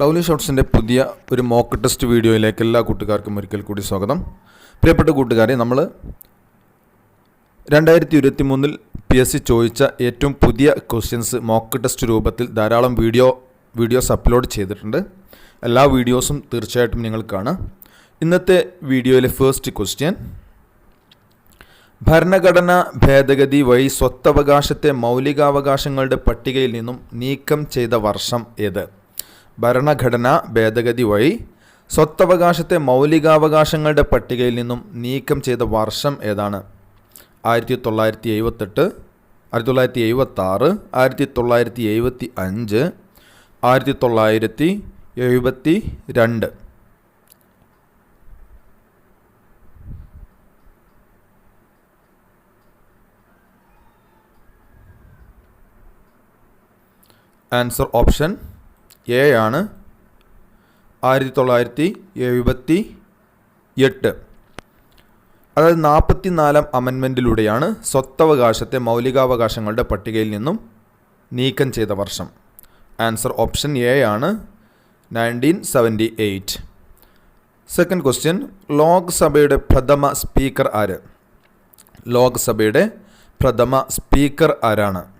Lovely ഷോട്ട്സിന്റെ പുതിയ ഒരു mock test വീഡിയോയിലേക്ക് എല്ലാ കൂട്ടുകാർക്കും ഒരിക്കൽ കൂടി സ്വാഗതം. പ്രിയപ്പെട്ട കൂട്ടുകാരെ നമ്മൾ രണ്ടായിരത്തി ഇരുപത്തി മൂന്നിൽ പി എസ് സി ചോദിച്ച ഏറ്റവും പുതിയ ക്വസ്റ്റ്യൻസ് മോക്ക് ടെസ്റ്റ് രൂപത്തിൽ ധാരാളം വീഡിയോ വീഡിയോസ് അപ്ലോഡ് ചെയ്തിട്ടുണ്ട്. എല്ലാ വീഡിയോസും തീർച്ചയായിട്ടും നിങ്ങൾ കാണാം ഇന്നത്തെ വീഡിയോയിലെ ഫേസ്റ്റ് ക്വസ്റ്റ്യൻ ഭരണഘടന ഭേദഗതി വഴി സ്വത്തവകാശത്തെ മൗലികാവകാശങ്ങളുടെ പട്ടികയിൽ നിന്നും നീക്കം ചെയ്ത വർഷം ഏത്? ഭരണഘടന ഭേദഗതി വഴി സ്വത്തവകാശത്തെ മൗലികാവകാശങ്ങളുടെ പട്ടികയിൽ നിന്നും നീക്കം ചെയ്ത വർഷം ഏതാണ്? ആയിരത്തി തൊള്ളായിരത്തി എഴുപത്തെട്ട് ആയിരത്തി തൊള്ളായിരത്തി എഴുപത്തി ആറ് ആയിരത്തി തൊള്ളായിരത്തി എഴുപത്തി അഞ്ച് ആയിരത്തി തൊള്ളായിരത്തി എഴുപത്തി രണ്ട് ആൻസർ ഓപ്ഷൻ എ ആണ് ആയിരത്തി തൊള്ളായിരത്തി എഴുപത്തി എട്ട് അതായത് നാൽപ്പത്തി നാലാം അമെൻമെന്റിലൂടെയാണ് സ്വത്തവകാശത്തെ മൗലികാവകാശങ്ങളുടെ പട്ടികയിൽ നിന്നും നീക്കം ചെയ്ത വർഷം. ആൻസർ ഓപ്ഷൻ എ ആണ് nineteen seventy eight. Second question ലോക്സഭയുടെ പ്രഥമ സ്പീക്കർ ആര്? ലോക്സഭയുടെ പ്രഥമ സ്പീക്കർ ആരാണ്?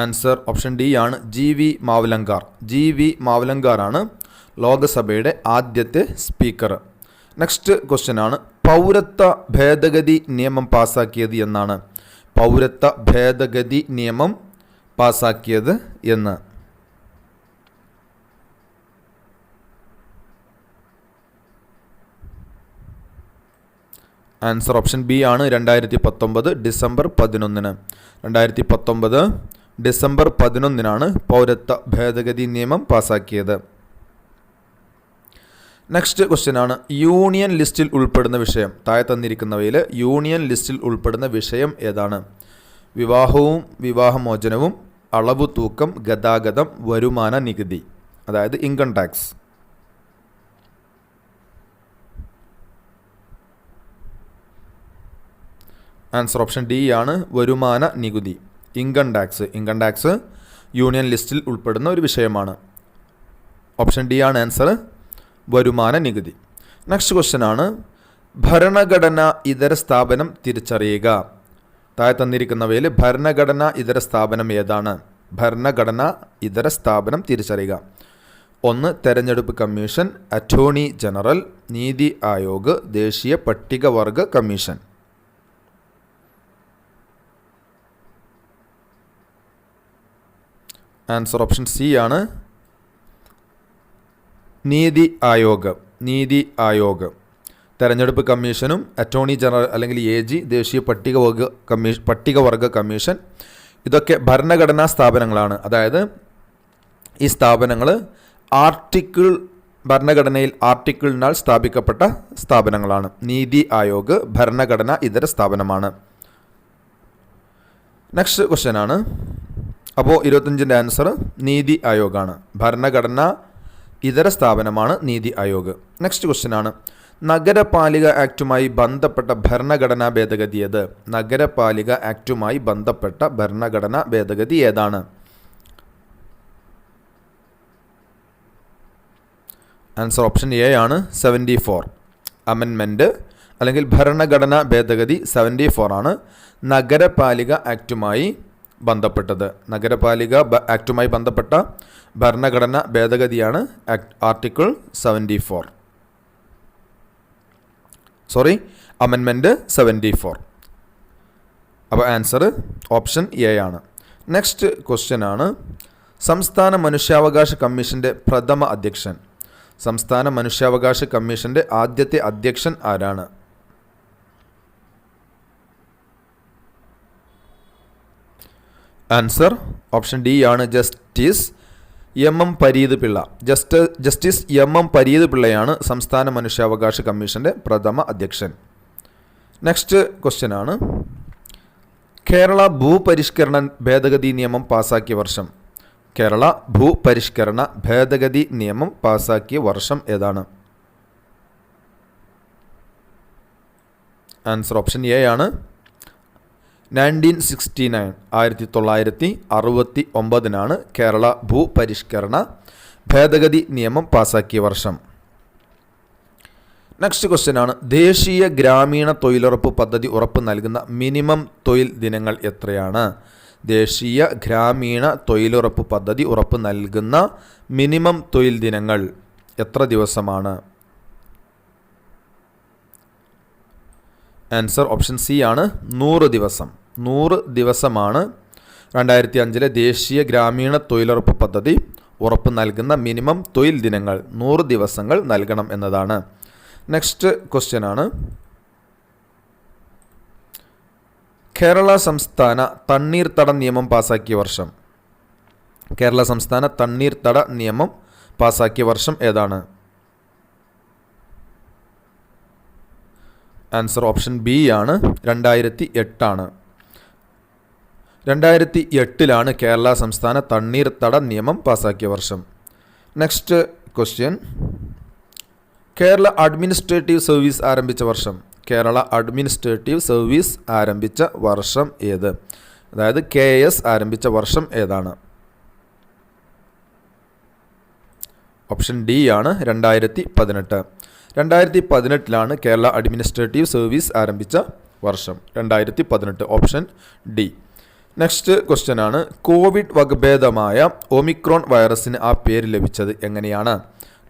ആൻസർ ഓപ്ഷൻ ഡി ആണ് G V Mavalankar. G V Mavalankar ആണ് ലോകസഭയുടെ ആദ്യത്തെ സ്പീക്കർ. നെക്സ്റ്റ് ക്വസ്റ്റ്യൻ ആണ്. പൗരത്വ ഭേദഗതി നിയമം പാസാക്കിയത് എന്നാണ്. പൗരത്വ ഭേദഗതി നിയമം പാസാക്കിയത് എന്ന്. ആൻസർ ഓപ്ഷൻ ബി ആണ്. രണ്ടായിരത്തി പത്തൊമ്പത് ഡിസംബർ പതിനൊന്നിന്. രണ്ടായിരത്തി പത്തൊമ്പത് ഡിസംബർ പതിനൊന്നിനാണ് പൗരത്വ ഭേദഗതി നിയമം പാസാക്കിയത്. നെക്സ്റ്റ് ക്വസ്റ്റ്യൻ ആണ്. യൂണിയൻ ലിസ്റ്റിൽ ഉൾപ്പെടുന്ന വിഷയം. താഴെ തന്നിരിക്കുന്നവയിൽ യൂണിയൻ ലിസ്റ്റിൽ ഉൾപ്പെടുന്ന വിഷയം ഏതാണ്? വിവാഹവും വിവാഹമോചനവും അളവു തൂക്കം ഗതാഗതം വരുമാന നികുതി അതായത് income tax answer option D ആണ് വരുമാന നികുതി. Income tax income tax union ലിസ്റ്റിൽ ഉൾപ്പെടുന്ന ഒരു വിഷയമാണ്. ഓപ്ഷൻ ഡി ആണ് ആൻസർ വരുമാന നികുതി. നെക്സ്റ്റ് ക്വസ്റ്റ്യൻ ആണ്. ഭരണഘടന ഇതര സ്ഥാപനം തിരിച്ചറിയുക. താഴെ തന്നിരിക്കുന്നവയിൽ ഭരണഘടന ഇതര സ്ഥാപനം ഏതാണ്? ഭരണഘടന ഇതര സ്ഥാപനം തിരിച്ചറിയുക. ഒന്ന് തെരഞ്ഞെടുപ്പ് commission attorney general NITI Aayog ദേശീയ പട്ടികവർഗ കമ്മീഷൻ. ആൻസർ ഓപ്ഷൻ സി ആണ്. നീതി ആയോഗ് നീതി ആയോഗ്. തെരഞ്ഞെടുപ്പ് കമ്മീഷനും അറ്റോർണി ജനറൽ അല്ലെങ്കിൽ എ ജി ദേശീയ പട്ടികവർഗ കമ്മീഷൻ പട്ടികവർഗ കമ്മീഷൻ ഇതൊക്കെ ഭരണഘടനാ സ്ഥാപനങ്ങളാണ്. അതായത് ഈ സ്ഥാപനങ്ങൾ ആർട്ടിക്കിൾ ഭരണഘടനയിൽ ആർട്ടിക്കിളിനാൽ സ്ഥാപിക്കപ്പെട്ട സ്ഥാപനങ്ങളാണ്. നീതി ആയോഗ് ഭരണഘടന ഇതര സ്ഥാപനമാണ്. നെക്സ്റ്റ് ക്വസ്റ്റ്യൻ ആണ്. അപ്പോൾ ഇരുപത്തഞ്ചിന്റെ ആൻസർ നീതി ആയോഗാണ്. ഭരണഘടന ഇതര സ്ഥാപനമാണ് നീതി ആയോഗ്. നെക്സ്റ്റ് ക്വസ്റ്റ്യൻ ആണ്. നഗരപാലിക ആക്റ്റുമായി ബന്ധപ്പെട്ട ഭരണഘടനാ ഭേദഗതി ഏത്? നഗരപാലിക ആക്റ്റുമായി ബന്ധപ്പെട്ട ഭരണഘടനാ ഭേദഗതി ഏതാണ്? ആൻസർ ഓപ്ഷൻ എ ആണ് സെവന്റി ഫോർ അമെൻമെന്റ് അല്ലെങ്കിൽ ഭരണഘടനാ ഭേദഗതി സെവന്റി ഫോർ ആണ്. നഗരപാലിക ആക്റ്റുമായി ബന്ധപ്പെട്ടത്. നഗരപാലിക ആക്റ്റുമായി ബന്ധപ്പെട്ട ഭരണഘടന ഭേദഗതിയാണ് ആർട്ടിക്കിൾ സെവന്റി ഫോർ സോറി അമെൻമെന്റ് സെവന്റി ഫോർ അപ്പോൾ ആൻസർ ഓപ്ഷൻ എ ആണ്. നെക്സ്റ്റ് ക്വസ്റ്റ്യൻ ആണ്. സംസ്ഥാന മനുഷ്യാവകാശ കമ്മീഷന്റെ പ്രഥമ അധ്യക്ഷൻ. സംസ്ഥാന മനുഷ്യാവകാശ കമ്മീഷന്റെ ആദ്യത്തെ അധ്യക്ഷൻ ആരാണ്? ആൻസർ ഓപ്ഷൻ ഡി ആണ് justice M M Pareeth Pillai just justice M M Pareeth പിള്ളയാണ് സംസ്ഥാന മനുഷ്യാവകാശ കമ്മീഷന്റെ പ്രഥമ അധ്യക്ഷൻ നെക്സ്റ്റ് ക്വസ്റ്റ്യൻ ആണ്. കേരള ഭൂപരിഷ്കരണ ഭേദഗതി നിയമം പാസാക്കിയ വർഷം കേരള ഭൂപരിഷ്കരണ ഭേദഗതി നിയമം പാസാക്കിയ വർഷം ഏതാണ്? ആൻസർ ഓപ്ഷൻ എ ആണ്. നയന്റീൻ സിക്സ്റ്റി നയൻ ആയിരത്തി തൊള്ളായിരത്തി അറുപത്തി ഒമ്പതിനാണ് കേരള ഭൂപരിഷ്കരണ ഭേദഗതി നിയമം പാസാക്കിയ വർഷം. നെക്സ്റ്റ് ക്വസ്റ്റ്യൻ ആണ്. ദേശീയ ഗ്രാമീണ തൊഴിലുറപ്പ് പദ്ധതി ഉറപ്പ് നൽകുന്ന മിനിമം തൊഴിൽ ദിനങ്ങൾ എത്രയാണ്? ദേശീയ ഗ്രാമീണ തൊഴിലുറപ്പ് പദ്ധതി ഉറപ്പ് നൽകുന്ന മിനിമം തൊഴിൽ ദിനങ്ങൾ എത്ര ദിവസമാണ്? ആൻസർ ഓപ്ഷൻ സി ആണ്. നൂറ് ദിവസം. നൂറ് ദിവസമാണ് രണ്ടായിരത്തി അഞ്ചിലെ ദേശീയ ഗ്രാമീണ തൊഴിലുറപ്പ് പദ്ധതി ഉറപ്പ് നൽകുന്ന മിനിമം തൊഴിൽ ദിനങ്ങൾ നൂറ് ദിവസങ്ങൾ നൽകണം എന്നതാണ്. നെക്സ്റ്റ് ക്വസ്റ്റ്യൻ ആണ്. കേരള സംസ്ഥാന തണ്ണീർത്തട നിയമം പാസാക്കിയ വർഷം. കേരള സംസ്ഥാന തണ്ണീർത്തട നിയമം പാസാക്കിയ വർഷം ഏതാണ്? ആൻസർ ഓപ്ഷൻ ബി ആണ്. രണ്ടായിരത്തി എട്ടാണ്. രണ്ടായിരത്തി എട്ടിലാണ് കേരള സംസ്ഥാന തണ്ണീർത്തട നിയമം പാസാക്കിയ വർഷം. Next question Kerala administrative service ആരംഭിച്ച വർഷം. കേരള അഡ്മിനിസ്ട്രേറ്റീവ് സർവീസ് ആരംഭിച്ച വർഷം ഏത്? അതായത് കെ എസ് ആരംഭിച്ച വർഷം ഏതാണ്? ഓപ്ഷൻ ഡി ആണ് രണ്ടായിരത്തി പതിനെട്ട് രണ്ടായിരത്തി പതിനെട്ടിലാണ് കേരള അഡ്മിനിസ്ട്രേറ്റീവ് സർവീസ് ആരംഭിച്ച വർഷം. രണ്ടായിരത്തി പതിനെട്ട് ഓപ്ഷൻ ഡി. നെക്സ്റ്റ് ക്വസ്റ്റ്യൻ ആണ്. കോവിഡ് വകഭേദമായ ഒമിക്രോൺ വൈറസിന് ആ പേര് ലഭിച്ചത് എങ്ങനെയാണ്?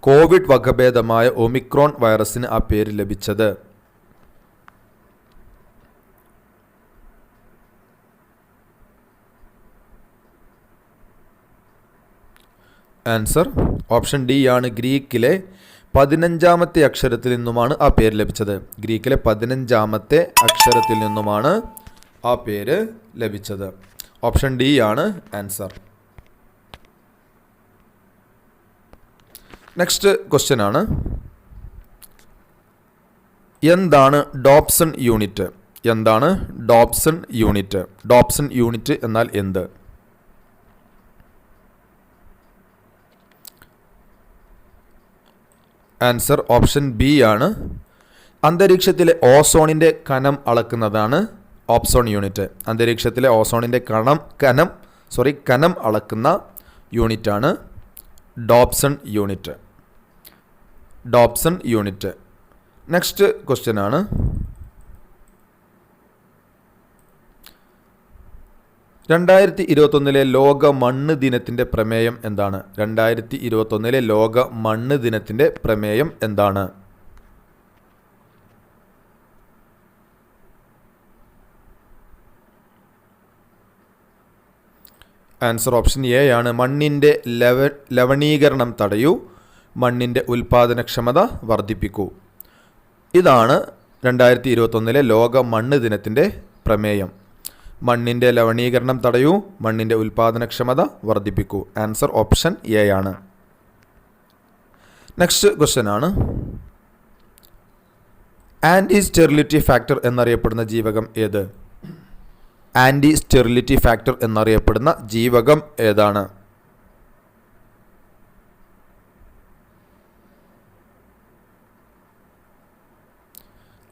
കോവിഡ് വകഭേദമായ ഒമിക്രോൺ വൈറസിന് ആ പേര് ലഭിച്ചത്. ആൻസർ ഓപ്ഷൻ ഡി ആണ് ഗ്രീക്കിലെ പതിനഞ്ചാമത്തെ അക്ഷരത്തിൽ നിന്നുമാണ് ആ പേര് ലഭിച്ചത്. ഗ്രീക്കിലെ പതിനഞ്ചാമത്തെ അക്ഷരത്തിൽ നിന്നുമാണ് ആ പേര് ലഭിച്ചത്. ഓപ്ഷൻ ഡി ആണ് ആൻസർ. നെക്സ്റ്റ് ക്വസ്റ്റ്യൻ ആണ്. എന്താണ് ഡോപ്സൺ യൂണിറ്റ്? എന്താണ് ഡോപ്സൺ യൂണിറ്റ്? ഡോപ്സൺ യൂണിറ്റ് എന്നാൽ എന്ത്? ആൻസർ ഓപ്ഷൻ ബി ആണ്. അന്തരീക്ഷത്തിലെ ഓസോണിന്റെ കനം അളക്കുന്നതാണ് ഓപ്സോൺ യൂണിറ്റ്. അന്തരീക്ഷത്തിലെ ഓസോണിന്റെ കണം കനം സോറി കനം അളക്കുന്ന യൂണിറ്റാണ് Dobson unit. Dobson unit. Next question ആണ്. രണ്ടായിരത്തി ഇരുപത്തൊന്നിലെ ലോക മണ്ണ് ദിനത്തിന്റെ പ്രമേയം എന്താണ്? രണ്ടായിരത്തി ഇരുപത്തൊന്നിലെ ലോക മണ്ണ് ദിനത്തിന്റെ പ്രമേയം എന്താണ്? ആൻസർ ഓപ്ഷൻ എ ആണ്. മണ്ണിന്റെ ലവ ലവണീകരണം തടയൂ. മണ്ണിന്റെ ഉൽപാദനക്ഷമത വർദ്ധിപ്പിക്കൂ. ഇതാണ് രണ്ടായിരത്തി ഇരുപത്തൊന്നിലെ ലോക മണ്ണ് ദിനത്തിന്റെ പ്രമേയം. മണ്ണിന്റെ ലവണീകരണം തടയൂ. മണ്ണിന്റെ ഉൽപാദനക്ഷമത വർദ്ധിപ്പിക്കൂ. ആൻസർ ഓപ്ഷൻ എ ആണ്. നെക്സ്റ്റ് ക്വസ്റ്റ്യൻ ആണ്. ആന്റി സ്റ്റെറിലിറ്റി ഫാക്ടർ എന്നറിയപ്പെടുന്ന ജീവകം ഏത്? ആന്റി സ്റ്റെറിലിറ്റി ഫാക്ടർ എന്നറിയപ്പെടുന്ന ജീവകം ഏതാണ്?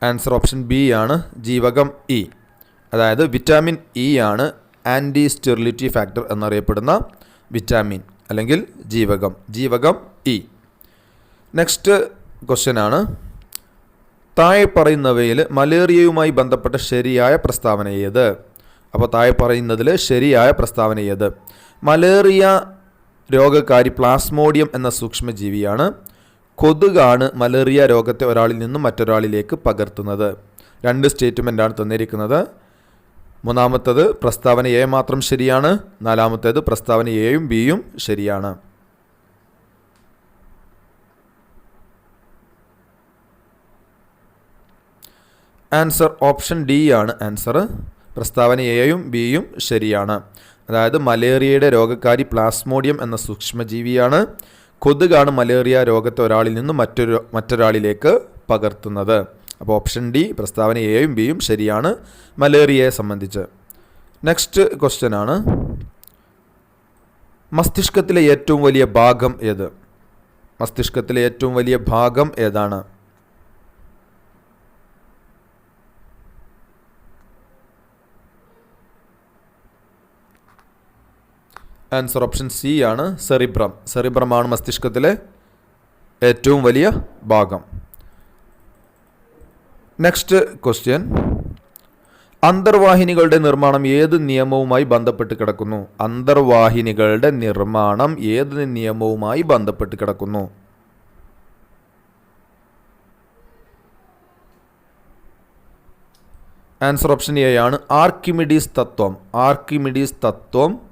ആൻസർ ഓപ്ഷൻ ബി ആണ് ജീവകം ഇ. അതായത് വിറ്റാമിൻ ഇ ആണ് ആന്റി സ്റ്റെറിലിറ്റി ഫാക്ടർ എന്നറിയപ്പെടുന്ന വിറ്റാമിൻ അല്ലെങ്കിൽ ജീവകം. ജീവകം ഇ. നെക്സ്റ്റ് ക്വസ്റ്റ്യൻ ആണ്. താഴെ പറയുന്നവയിൽ മലേറിയയുമായി ബന്ധപ്പെട്ട ശരിയായ പ്രസ്താവന ഏത്? അപ്പോൾ താഴെ പറയുന്നതിൽ ശരിയായ പ്രസ്താവന ഏത്? മലേറിയ രോഗകാരി പ്ലാസ്മോഡിയം എന്ന സൂക്ഷ്മജീവിയാണ് കൊതുകാണ് മലേറിയ രോഗത്തെ ഒരാളിൽ നിന്നും മറ്റൊരാളിലേക്ക് പകർത്തുന്നത്. രണ്ട് സ്റ്റേറ്റ്മെന്റാണ് തന്നിരിക്കുന്നത്. മൂന്നാമത്തത് പ്രസ്താവന എ മാത്രം ശരിയാണ്. നാലാമത്തേത് പ്രസ്താവന എയും ബിയും ശരിയാണ്. ആൻസർ ഓപ്ഷൻ ഡി ആണ് ആൻസർ പ്രസ്താവന എയും ബിയും ശരിയാണ്. അതായത് മലേറിയയുടെ രോഗക്കാരി പ്ലാസ്മോഡിയം എന്ന സൂക്ഷ്മജീവിയാണ് കൊതുകാണ് മലേറിയ രോഗത്തെ ഒരാളിൽ നിന്നും മറ്റൊരു മറ്റൊരാളിലേക്ക് പകർത്തുന്നത്. അപ്പോൾ ഓപ്ഷൻ ഡി പ്രസ്താവന എയും ബിയും ശരിയാണ് മലേറിയയെ സംബന്ധിച്ച്. നെക്സ്റ്റ് ക്വസ്റ്റ്യൻ ആണ്. മസ്തിഷ്കത്തിലെ ഏറ്റവും വലിയ ഭാഗം ഏത്? മസ്തിഷ്കത്തിലെ ഏറ്റവും വലിയ ഭാഗം ഏതാണ്? ആൻസർ ഓപ്ഷൻ സി ആണ് സെറിബ്രം സെറിബ്രമാണ് മസ്തിഷ്കത്തിലെ ഏറ്റവും വലിയ ഭാഗം. നെക്സ്റ്റ് ക്വസ്റ്റ്യൻ അന്തർവാഹിനികളുടെ നിർമ്മാണം ഏത് നിയമവുമായി ബന്ധപ്പെട്ട് കിടക്കുന്നു? അന്തർവാഹിനികളുടെ നിർമ്മാണം ഏത് നിയമവുമായി ബന്ധപ്പെട്ട് കിടക്കുന്നു? ആൻസർ ഓപ്ഷൻ എ ആണ് ആർക്കിമിഡീസ് തത്വം. ആർക്കിമിഡീസ് തത്വം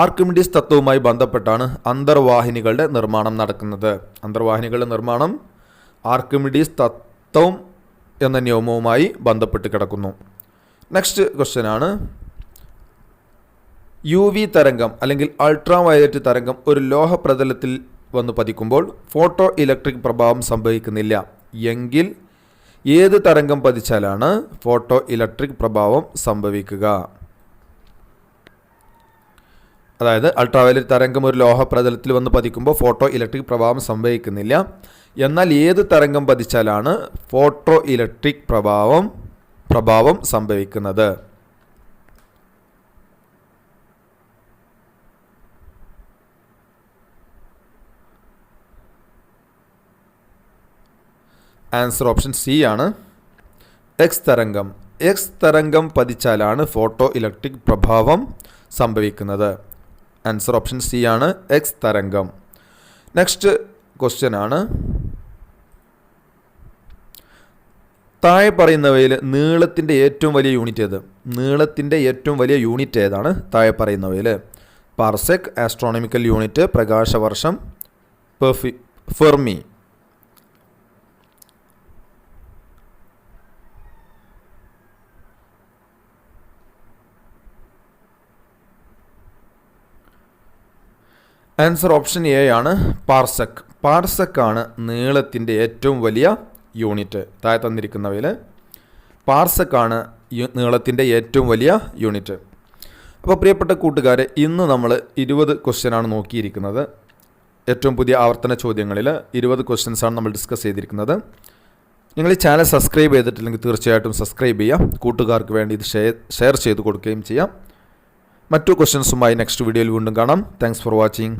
ആർക്കിമിഡീസ് തത്വവുമായി ബന്ധപ്പെട്ടാണ് അന്തർവാഹിനികളുടെ നിർമ്മാണം നടക്കുന്നത്. അന്തർവാഹിനികളുടെ നിർമ്മാണം ആർക്കിമിഡീസ് തത്വം എന്ന നിയമവുമായി ബന്ധപ്പെട്ട് കിടക്കുന്നു. നെക്സ്റ്റ് ക്വസ്റ്റ്യൻ ആണ്. യു വി തരംഗം അല്ലെങ്കിൽ അൾട്രാ വയലറ്റ് തരംഗം ഒരു ലോഹ പ്രതലത്തിൽ വന്ന് പതിക്കുമ്പോൾ ഫോട്ടോ ഇലക്ട്രിക് പ്രഭാവം സംഭവിക്കുന്നില്ല. എങ്കിൽ ഏത് തരംഗം പതിച്ചാലാണ് ഫോട്ടോ ഇലക്ട്രിക് പ്രഭാവം സംഭവിക്കുക? അതായത് അൾട്രാവയലറ്റ് തരംഗം ഒരു ലോഹ പ്രതലത്തിൽ വന്ന് പതിക്കുമ്പോൾ ഫോട്ടോ ഇലക്ട്രിക് പ്രഭാവം സംഭവിക്കുന്നില്ല. എന്നാൽ ഏത് തരംഗം പതിച്ചാലാണ് ഫോട്ടോ ഇലക്ട്രിക് പ്രഭാവം പ്രഭാവം സംഭവിക്കുന്നത്? ആൻസർ ഓപ്ഷൻ സി ആണ്. എക്സ് തരംഗം. എക്സ് തരംഗം പതിച്ചാലാണ് ഫോട്ടോ ഇലക്ട്രിക് പ്രഭാവം സംഭവിക്കുന്നത്. ആൻസർ ഓപ്ഷൻ സി ആണ് എക്സ് തരംഗം. നെക്സ്റ്റ് ക്വസ്റ്റ്യൻ ആണ്. താഴെ പറയുന്നവയിൽ നീളത്തിന്റെ ഏറ്റവും വലിയ യൂണിറ്റ് ഏത്? നീളത്തിന്റെ ഏറ്റവും വലിയ യൂണിറ്റ് ഏതാണ്? താഴെ പറയുന്നവയിൽ. പാർസെക് ആസ്ട്രോണമിക്കൽ യൂണിറ്റ് പ്രകാശവർഷം പെർഫി ഫെർമി ആൻസർ ഓപ്ഷൻ എ ആണ് പാർസക് പാർസക് ആണ് നീളത്തിന്റെ ഏറ്റവും വലിയ യൂണിറ്റ് താഴെ തന്നിരിക്കുന്നവയിൽ പാർസക് ആണ് നീളത്തിന്റെ ഏറ്റവും വലിയ യൂണിറ്റ് അപ്പോൾ പ്രിയപ്പെട്ട കൂട്ടുകാരെ ഇന്ന് നമ്മൾ ഇരുപത് ക്വസ്റ്റ്യനാണ് നോക്കിയിരിക്കുന്നത്. ഏറ്റവും പുതിയ ആവർത്തന ചോദ്യങ്ങളിൽ ഇരുപത് ക്വസ്റ്റ്യൻസാണ് നമ്മൾ ഡിസ്കസ് ചെയ്തിരിക്കുന്നത്. നിങ്ങൾ ഈ ചാനൽ സബ്സ്ക്രൈബ് ചെയ്തിട്ടില്ലെങ്കിൽ തീർച്ചയായിട്ടും സബ്സ്ക്രൈബ് ചെയ്യുക. കൂട്ടുകാർക്ക് വേണ്ടി ഇത് ഷെയർ ഷെയർ ചെയ്ത് കൊടുക്കുകയും ചെയ്യാം. മറ്റു ക്വസ്റ്റ്യൻസുമായി നെക്സ്റ്റ് വീഡിയോയിൽ വീണ്ടും കാണാം. Thanks for watching